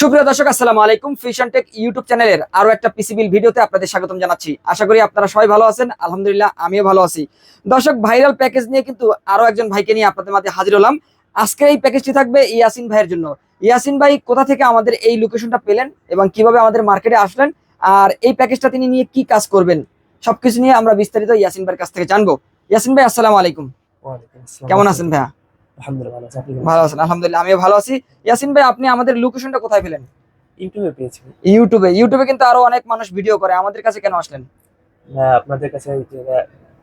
সুপ্রিয় দর্শক আসসালামু আলাইকুম। ফিশন টেক ইউটিউব চ্যানেলের আরও একটা পিসিবিল ভিডিওতে আপনাদের স্বাগতম জানাচ্ছি। আশা করি আপনারা সবাই ভালো আছেন। আলহামদুলিল্লাহ আমিও ভালো আছি। দর্শক ভাইরাল প্যাকেজ নিয়ে কিন্তু আরও একজন ভাইকে নিয়ে আপনাদের মাঝে হাজির হলাম। আজকে এই প্যাকেজটি থাকবে ইয়াসিন ভাইয়ের জন্য। ইয়াসিন ভাই কোথা থেকে আমাদের এই লোকেশনটা পেলেন এবং কীভাবে আমাদের মার্কেটে আসলেন? আর এই প্যাকেজটা তিনি নিয়ে কি কাজ করবেন? সবকিছু নিয়ে আমরা বিস্তারিত ইয়াসিন ভাইয়ের কাছ থেকে জানব। ইয়াসিন ভাই আসসালামু আলাইকুম। কেমন আছেন ভাইয়া? আলহামদুলিল্লাহ ভালো আছেন? আলহামদুলিল্লাহ আমিও ভালো আছি। ইয়াসিন ভাই আপনি আমাদের লোকেশনটা কোথায় পেলেন? ইউটিউবে পেয়েছি। ইউটিউবে। ইউটিউবে কিন্তু আরও অনেক মানুষ ভিডিও করে। আমাদের কাছে কেন আসলেন? আপনাদের কাছে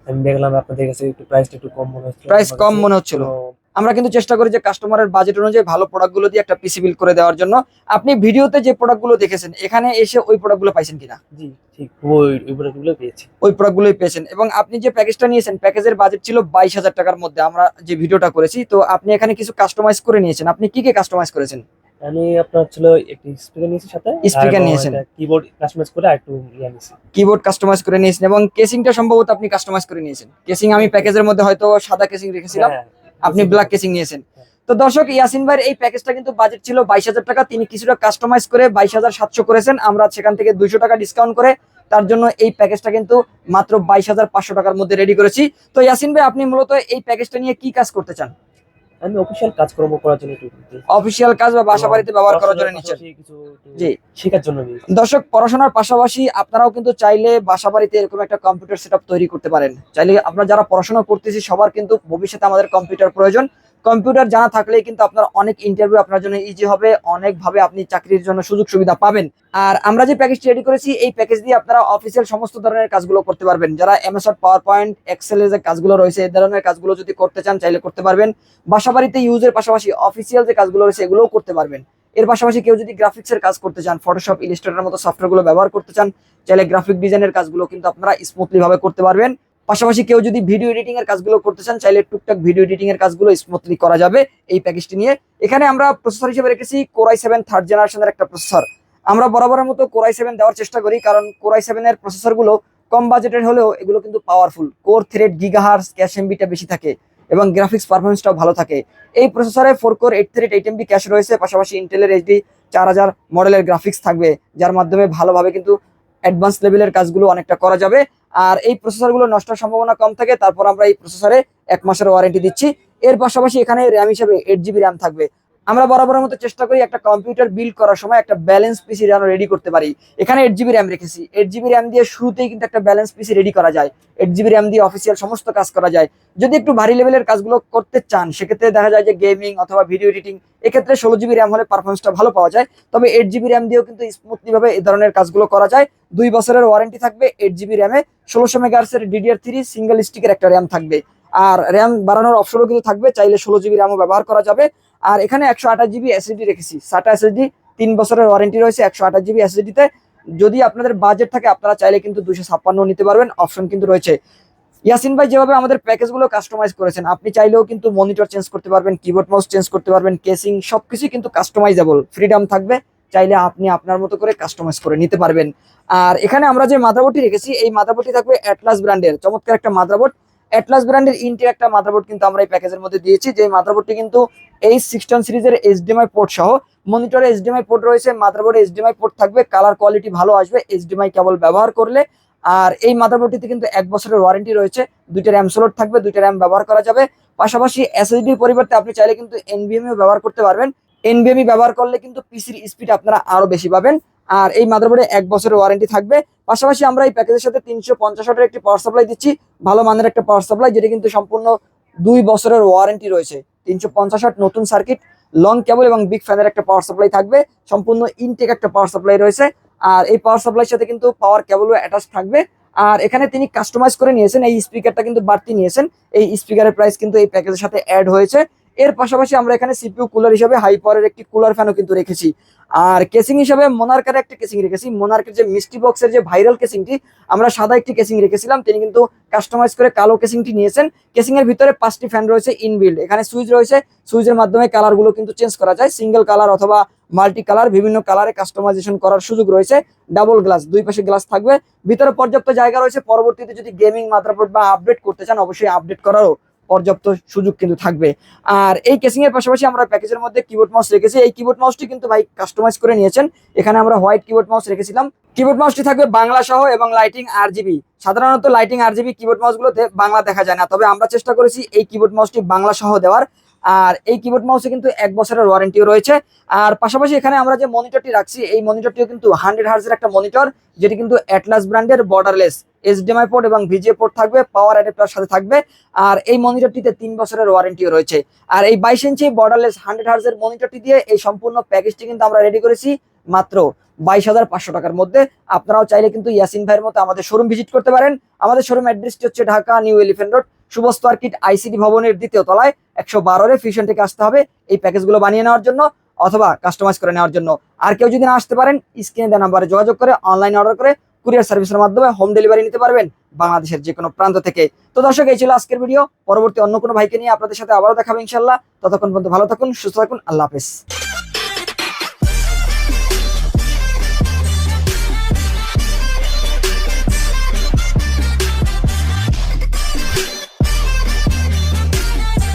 আমি দেখলাম আপনাদের কাছে একটু প্রাইসটা একটু কম মনে হচ্ছিল। প্রাইস কম মনে হচ্ছিল। আমরা কিন্তু চেষ্টা করি যে কাস্টমারের বাজেট অনুযায়ী ভালো প্রোডাক্টগুলো দিয়ে একটা পিসি বিল করে দেওয়ার জন্য। আপনি ভিডিওতে যে প্রোডাক্টগুলো দেখেছেন এখানে এসে ওই প্রোডাক্টগুলো পাইছেন কিনা? জি ঠিক। ওই ওই প্রোডাক্টগুলো পেয়েছি। ওই প্রোডাক্টগুলোই পেয়েছেন। এবং আপনি যে প্যাকেজটা নিয়েছেন প্যাকেজের বাজেট ছিল বাইশ হাজার টাকার মধ্যে। আমরা যে ভিডিওটা করেছি তো আপনি এখানে কিছু কাস্টমাইজ করে নিয়েছেন। আপনি কি কি কাস্টমাইজ করেছেন? আমি আপনার ছিল একটি স্পিকার নিয়েছি সাথে। Speaker নিয়েছেন। কিবোর্ড কাস্টমাইজ করে একটু ইয়ে নিয়েছি। কিবোর্ড কাস্টমাইজ করে নিয়েছেন এবং কেসিংটা সম্ভবত আপনি কাস্টমাইজ করে নিয়েছেন। কেসিং আমি প্যাকেজের মধ্যে হয়তো সাদা কেসিং রেখেছিলাম। হ্যাঁ, আপনি ব্ল্যাক কেসিং নিয়েছেন। তো দর্শক ইয়াসিন ভাইয়ের এই প্যাকেজটা কিন্তু বাজেট ছিল বাইশ হাজার টাকা। তিনি কিছুটা কাস্টমাইজ করে বাইশ হাজার সাতশো করেছেন। আমরা সেখান থেকে দুইশো টাকা ডিসকাউন্ট করে তার জন্য এই প্যাকেজটা কিন্তু মাত্র বাইশ হাজার পাঁচশো টাকার মধ্যে রেডি করেছি। তো ইয়াসিন ভাই আপনি মূলত এই প্যাকেজটা নিয়ে কি কাজ করতে চান? আমি অফিসিয়াল কাজকর্ম করার জন্য একটু অফিসিয়াল কাজ বা বাসা বাড়িতে ব্যবহার করার জন্য নিচ্ছেন? জি। শেখার জন্য দর্শক পড়াশোনার পাশাপাশি আপনারাও কিন্তু চাইলে বাসা বাড়িতে এরকম একটা কম্পিউটার সেটআপ তৈরি করতে পারেন। চাইলে আপনারা যারা পড়াশোনা করতেছি সবার কিন্তু ভবিষ্যতে আমাদের কম্পিউটার প্রয়োজন। কম্পিউটার জানা থাকলেই কিন্তু আপনার অনেক ইন্টারভিউ আপনার জন্য ইজি হবে, অনেকভাবে আপনি চাকরির জন্য সুযোগ সুবিধা পাবেন। আর আমরা যে প্যাকেজটি রেডি করেছি, এই প্যাকেজ দিয়ে আপনারা অফিসিয়াল সমস্ত ধরনের কাজগুলো করতে পারবেন। যারা এমএসআর পাওয়ার পয়েন্ট এক্সেলের যে কাজগুলো রয়েছে, এই ধরনের কাজগুলো যদি করতে চান, চাইলে করতে পারবেন। বাসা বাড়িতে ইউজের পাশাপাশি অফিসিয়াল যে কাজগুলো রয়েছে, এগুলোও করতে পারবেন। এর পাশাপাশি কেউ যদি গ্রাফিক্সের কাজ করতে চান ফটোশপ ইলিস্ট্রেটর মতো সফটওয়্যারগুলো ব্যবহার করতে চান, চাইলে গ্রাফিক ডিজাইনের কাজগুলো কিন্তু আপনারা স্মুথলি ভাবে করতে পারবেন। পাশাপাশি কেউ যদি ভিডিও এডিটিং এর কাজগুলো করতে চান, চাইলে টুকটাক ভিডিও এডিটিং এর কাজগুলো স্মুথলি করা যাবে এই প্যাকেজটি নিয়ে। এখানে আমরা প্রসেসর হিসেবে রেখেছি কোরাই সেভেন থার্ড জেনারেশনের একটা প্রসেসর আমরা বরাবরের মতো কোরাই সেভেন দেওয়ার চেষ্টা করি, কারণ কোরাই সেভেন এর প্রসেসরগুলো কম বাজেটের হলেও এগুলো কিন্তু powerful core thread gigahertz cache এমবিটা বেশি থাকে এবং গ্রাফিক্স পারফরমেন্সটাও ভালো থাকে। এই প্রসেসরে four core eight thread eight MB cache রয়েছে, পাশাপাশি ইন্টেলের এইচডি চার হাজার মডেলের গ্রাফিক্স থাকবে, যার মাধ্যমে ভালোভাবে কিন্তু অ্যাডভান্স লেভেলের কাজগুলো অনেকটা করা যাবে। আর এই প্রসেসরগুলো নষ্টের সম্ভাবনা কম থাকে, তারপর আমরা এই প্রসেসরে এক মাসের ওয়ারেন্টি দিচ্ছি। এর পাশাপাশি এখানে র্যাম হিসেবে এইট জিবি র্যাম থাকবে। আমরা বরাবরের মতো চেষ্টা করি একটা কম্পিউটার বিল্ড করার সময় একটা ব্যালেন্স পিসি যেন রেডি করতে পারি। এখানে এইট জিবি র্যাম রেখেছি। এইট জিবি র্যাম দিয়ে শুরুতেই কিন্তু একটা ব্যালেন্স পিসি রেডি করা যায়। এইট জিবি র্যাম দিয়ে অফিসিয়াল সমস্ত কাজ করা যায়। যদি একটু ভারী লেভেলের কাজগুলো করতে চান, সেক্ষেত্রে দেখা যায় যে গেমিং অথবা ভিডিও এডিটিং এক্ষেত্রে ষোলো জিবি র্যাম হলে পারফরমেন্সটা ভালো পাওয়া যায়। তবে এইট জিবি র্যাম দিয়েও কিন্তু স্মুথলি ভাবে এই ধরনের কাজগুলো করা যায়। দুই বছরের ওয়ারেন্টি থাকবে এইট জিবি র্যামে ষোলোশো মেগাহার্সের ডিডিআর থ্রি সিঙ্গেল স্টিকের একটা র্যাম থাকবে। আর র্যাম বাড়ানোর অপশনও কিন্তু থাকবে। চাইলে ষোলো জিবি র্যামও ব্যবহার করা যাবে। আর এখানে একশো আঠাশ জিবি এসএসডি রেখেছি। সাটা এসএসডি তিন বছরের ওয়ারেন্টি রয়েছে একশো আঠাশ জিবি এসএসডিতে যদি আপনাদের বাজেট থাকে, আপনারা চাইলে কিন্তু দুশো ছাপ্পান্ন নিতে পারবেন অপশন কিন্তু রয়েছে। ইয়াসিন ভাই, যেভাবে আমাদের প্যাকেজগুলো কাস্টমাইজ করেছেন, আপনি চাইলেও কিন্তু মনিটর চেঞ্জ করতে পারবেন কিবোর্ড মাউস চেঞ্জ করতে পারবেন কেসিং সবকিছু কিন্তু কাস্টমাইজেবল ফ্রিডম থাকবে, চাইলে আপনি আপনার মতো করে কাস্টমাইজ করে নিতে পারবেন। আর এখানে আমরা যে মাদারবোর্ডটি রেখেছি, এই মাদারবোর্ডটি থাকবে অ্যাটলাস ব্র্যান্ডের চমৎকার একটা মাদারবোর্ড। অ্যাটলাস ব্র্যান্ডের ইন্টের একটা মাদারবোর্ড কিন্তু আমরা এই প্যাকেজের মধ্যে দিয়েছি। যে মাদারবোর্ডটি কিন্তু এই সিক্সটন সিরিজের এইচডিএমআই পোর্ট সহ। মনিটরে এইচডিএমআই পোর্ট রয়েছে মাদারবোর্ডে এইচডিএমআই পোর্ট থাকবে কালার কোয়ালিটি ভালো আসবে এইচডিএমআই কেবল ব্যবহার করলে। আর এই মাদারবোর্ডটিতে কিন্তু এক বছরের ওয়ারেন্টি রয়েছে, দুইটা র্যাম স্লট থাকবে, দুইটা র্যাম ব্যবহার করা যাবে। পাশাপাশি এসএসডির পরিবর্তে আপনি চাইলে কিন্তু এনবিএমইও ব্যবহার করতে পারবেন। এনবিএমই ব্যবহার করলে কিন্তু পিসির স্পিড আপনারা আরও বেশি পাবেন। আর এই মাদারবোর্ডে এক বছরের ওয়ারেন্টি থাকবে। পাশাপাশি আমরা এই প্যাকেজের সাথে তিনশো পঞ্চাশ ওয়াটের একটি পাওয়ার সাপ্লাই দিচ্ছি। ভালো মানের একটা পাওয়ার সাপ্লাই যেটি কিন্তু সম্পূর্ণ দুই বছরের ওয়ারেন্টি রয়েছে। তিনশো পঞ্চাশ নতুন সার্কিট লং কেবল এবং বিগ ফ্যানের একটা পাওয়ার সাপ্লাই থাকবে। সম্পূর্ণ ইনটেক একটা পাওয়ার সাপ্লাই রয়েছে। আর এই পাওয়ার সাপ্লাইয়ের সাথে কিন্তু পাওয়ার কেবলও অ্যাটাচ থাকবে। আর এখানে তিনি কাস্টমাইজ করে নিয়েছেন, এই স্পিকারটা কিন্তু বাড়তি নিয়েছেন। এই স্পিকারের প্রাইস কিন্তু এই প্যাকেজের সাথে অ্যাড হয়েছে। এর পাশাপাশি আমরা এখানে সিপিউ কুলার হিসেবে হাই পাওয়ারের একটি কুলার ফ্যানও কিন্তু রেখেছি। আর কেসিং হিসেবে মোনার্কের একটা কেসিং রেখেছি। মোনার্কের যে মিষ্টি বক্সের যে ভাইরাল কেসিংটি আমরা সাদা একটি কেসিং রেখেছিলাম। তিনি কিন্তু কাস্টমাইজ করে কালো কেসিংটি নিয়েছেন। কেসিং এর ভিতরে পাঁচটি ফ্যান রয়েছে ইনবিল্ড এখানে সুইচ রয়েছে। সুইচের মাধ্যমে কালারগুলো কিন্তু চেঞ্জ করা যায়। সিঙ্গেল কালার অথবা মাল্টি কালার বিভিন্ন কালারে কাস্টমাইজেশন করার সুযোগ রয়েছে। ডাবল গ্লাস দুই পাশে গ্লাস থাকবে। ভিতরে পর্যাপ্ত জায়গা রয়েছে। পরবর্তীতে যদি গেমিং মাদারবোর্ড বা আপডেট করতে চান, অবশ্যই আপডেট করারও পর্যাপ্ত সুযোগ কিন্তু থাকবে। আর এই কেসিং এর পাশাপাশি আমরা প্যাকেজের মধ্যে কিবোর্ড মাউস রেখেছি। এই কিবোর্ড মাউসটি কিন্তু ভাই কাস্টমাইজ করে নিয়েছেন। এখানে আমরা হোয়াইট কিবোর্ড মাউস রেখেছিলাম। কিবোর্ড মাউসটি থাকবে বাংলা সহ এবং লাইটিং আর জিবি সাধারণত লাইটিং আর জিবি কিবোর্ড মাউসগুলোতে বাংলা দেখা যায় না। তবে আমরা চেষ্টা করেছি এই কিবোর্ড মাউসটি বাংলা সহ দেওয়ার। আর এই কিবোর্ড মাউসে কিন্তু এক বছরের ওয়ারেন্টিও রয়েছে। আর পাশাপাশি এখানে আমরা যে মনিটরটি রাখছি, এই মনিটরটিও কিন্তু হান্ড্রেড হার্জের একটা মনিটর যেটি কিন্তু অ্যাটলাস ব্র্যান্ডের বর্ডারলেস এইচডিএমআই পোর্ট এবং ভিজিএ পোর্ট থাকবে পাওয়ার অ্যাডাপ্টার সাথে থাকবে, আর এই মনিটরটিতে তিন বছরের ওয়ারেন্টিও রয়েছে। আর এই বাইশ ইঞ্চি বর্ডারলেস হান্ড্রেড হার্জের মনিটরটি দিয়ে এই সম্পূর্ণ প্যাকেজটি কিন্তু আমরা রেডি করেছি মাত্র বাইশ হাজার পাঁচশো টাকার মধ্যে। আপনারাও চাইলে কিন্তু ইয়াসিন ভাইয়ের মতো আমাদের শোরুম ভিজিট করতে পারেন। আমাদের শোরুম অ্যাড্রেসটি হচ্ছে Dhaka new elephant road Subastu Arcade ICD ভবনের দ্বিতীয় তলায়, একশো বারোরে ফিউশন থেকে আসতে হবে এই প্যাকেজগুলো বানিয়ে নেওয়ার জন্য অথবা কাস্টমাইজ করে নেওয়ার জন্য। আর কেউ যদি না আসতে পারেন স্ক্রিনে দেওয়া নাম্বারে যোগাযোগ করে অনলাইন অর্ডার করে কুরিয়ার সার্ভিসের মাধ্যমে হোম ডেলিভারি নিতে পারবেন বাংলাদেশের যে কোনো প্রান্ত থেকে। তো দর্শক, এই ছিল আজকের ভিডিও। পরবর্তী অন্য কোনো ভাইকে নিয়ে আপনাদের সাথে আবারও দেখাবো ইনশাল্লাহ ততক্ষণ পর্যন্ত ভালো থাকুন, সুস্থ থাকুন, আল্লাহ হাফেজ।